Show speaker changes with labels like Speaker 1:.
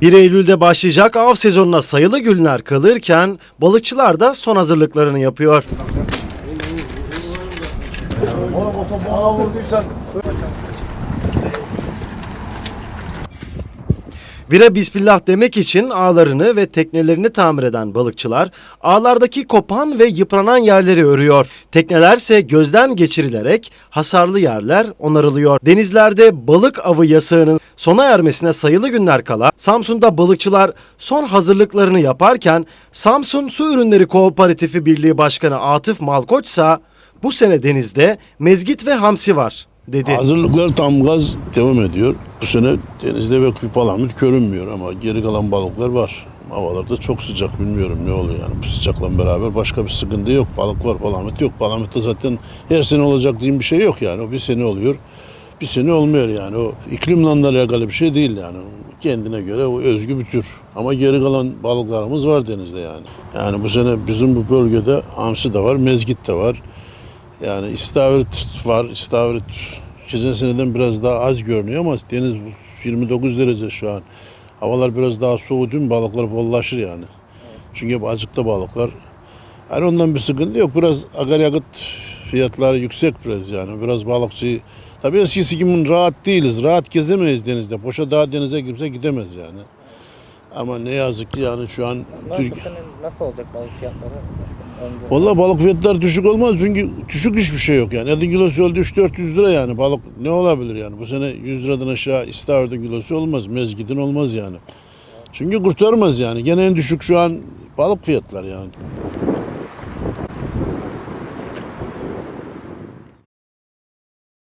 Speaker 1: 1 Eylül'de başlayacak av sezonuna sayılı günler kalırken balıkçılar da son hazırlıklarını yapıyor.
Speaker 2: Bana vurduysan
Speaker 1: Bire bismillah demek için ağlarını ve teknelerini tamir eden balıkçılar ağlardaki kopan ve yıpranan yerleri örüyor. Teknelerse gözden geçirilerek hasarlı yerler onarılıyor. Denizlerde balık avı yasağının sona ermesine sayılı günler kala Samsun'da balıkçılar son hazırlıklarını yaparken Samsun Su Ürünleri Kooperatifi Birliği Başkanı Atıf Malkoç ise bu sene denizde mezgit ve hamsi var dedi.
Speaker 3: Hazırlıklar tam gaz devam ediyor. Bu sene denizde bir palamut görünmüyor ama geri kalan balıklar var. Havalarda çok sıcak bilmiyorum ne oluyor yani bu sıcakla beraber başka bir sıkıntı yok. Balık var palamut yok. Palamutta zaten her sene olacak diye bir şey yok yani. O bir sene oluyor. Bir sene olmuyor yani. O iklimle alakalı bir şey değil yani. Kendine göre o özgü bir tür. Ama geri kalan balıklarımız var denizde yani. Yani bu sene bizim bu bölgede hamsi de var, mezgit de var. Yani istavrit var. İstavrit geçen seneden biraz daha az görünüyor ama deniz 29 derece şu an. Havalar biraz daha soğudu mu balıklar bollaşır yani. Çünkü hep acıkta balıklar. Yani ondan bir sıkıntı yok. Biraz akaryakıt fiyatları yüksek biraz yani. Biraz balıkçı Tabii eskisi gibi rahat değiliz. Rahat gezemeyiz denizde. Boşa daha denize kimse gidemez yani. Ama ne yazık ki yani şu an Türk...
Speaker 4: sene nasıl olacak balık fiyatları?
Speaker 3: Vallahi balık fiyatları düşük olmaz çünkü düşük hiçbir şey yok yani. Edin kilosu oldu 3-400 lira yani balık ne olabilir yani? Bu sene 100 liradan aşağı istavridin kilosu olmaz, mezgidin olmaz yani. Çünkü kurtarmaz yani. Gene en düşük şu an balık fiyatları yani.